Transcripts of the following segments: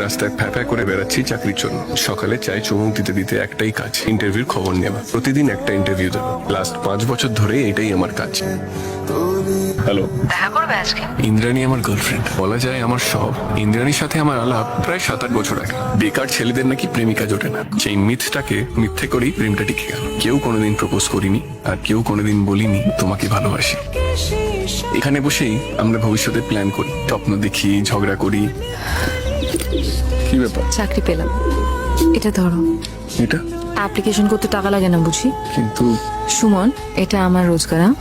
রাস্তায় ফ্যাফ্যা করে বেড়াচ্ছি চাকরির জন্য। সকালে চায় চুমুক দিতে দিতে একটাই কাজ ইন্টারভিউর খবর নেওয়া। প্রতিদিন একটা ইন্টারভিউ দেবো। লাস্ট পাঁচ বছর ধরে এটাই আমার কাজ। হ্যালো দেখা করবে আজকে? ইন্দ্রাণী আমার গার্লফ্রেন্ড বলা যায় আমার সব। ইন্দ্রাণীর সাথে আমার আলাপ প্রায় সাত আট বছর আগে। বেকার ছেলেদের নাকি প্রেমিকা জোটে না। সেই মিথটাকে মিথ্যে করেই প্রেমটা টিকে গেল। কেউ কোনোদিন প্রপোজ করিনি আর কেউ কোনোদিন বলিনি তোমাকে ভালোবাসি। এখানে বসেই আমরা ভবিষ্যতে প্ল্যান করি। স্বপ্ন দেখি ঝগড়া করি। কি ব্যাপার? চাকরি পেলাম। এটা ধরো। এটা? অ্যাপ্লিকেশন করতে টাকা লাগে না বুঝি? কিন্তু সুমন এটা আমার রোজগার হ্যাঁ?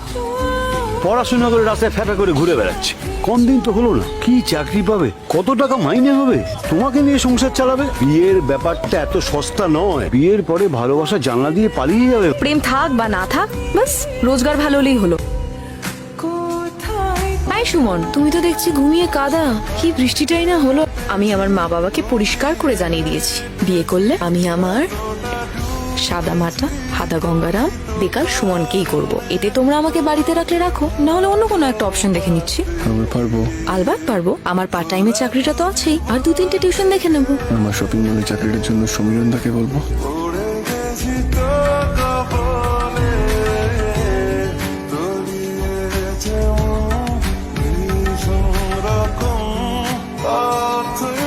পড়াশোনা করে রাস্তায় ফ্যাপা করে ঘুরে বেড়াচ্ছে। কোন দিন তো হলো না। কি চাকরি পাবে? কত টাকা মাইনে হবে? তোমাকে নিয়ে সংসার চালাবে? বিয়ের ব্যাপারটা এত সস্তা নয়। বিয়ের পরে ভালোবাসা জানলা দিয়ে পালিয়ে যাবে। প্রেম থাক বা না থাক বাস রোজগার ভালো হলেই হলো। সুমন তুমি তো দেখছি ঘুমিয়ে কাদা। কি বৃষ্টিটাই না হলো। আমি আমার মা বাবাকে পরিষ্কার করে জানিয়ে দিয়েছি। বিয়ে করলে আমি আমার সাদা মাটা হাদা গঙ্গারাম বেকার সুমনকেই করব। এতে তোমরা আমাকে বাড়িতে রাখলে রাখো। না হলে অন্য কোনো একটা অপশন দেখে নিচ্ছি। আমি পারব। আলবাত পারব। আমার পার্ট টাইমে চাকরিটা তো আছেই। আর দু তিনটে টিউশন দেখে নেব। আমার শপিং মলের চাকরির জন্য সমীরন্দাকে বলব। 곁을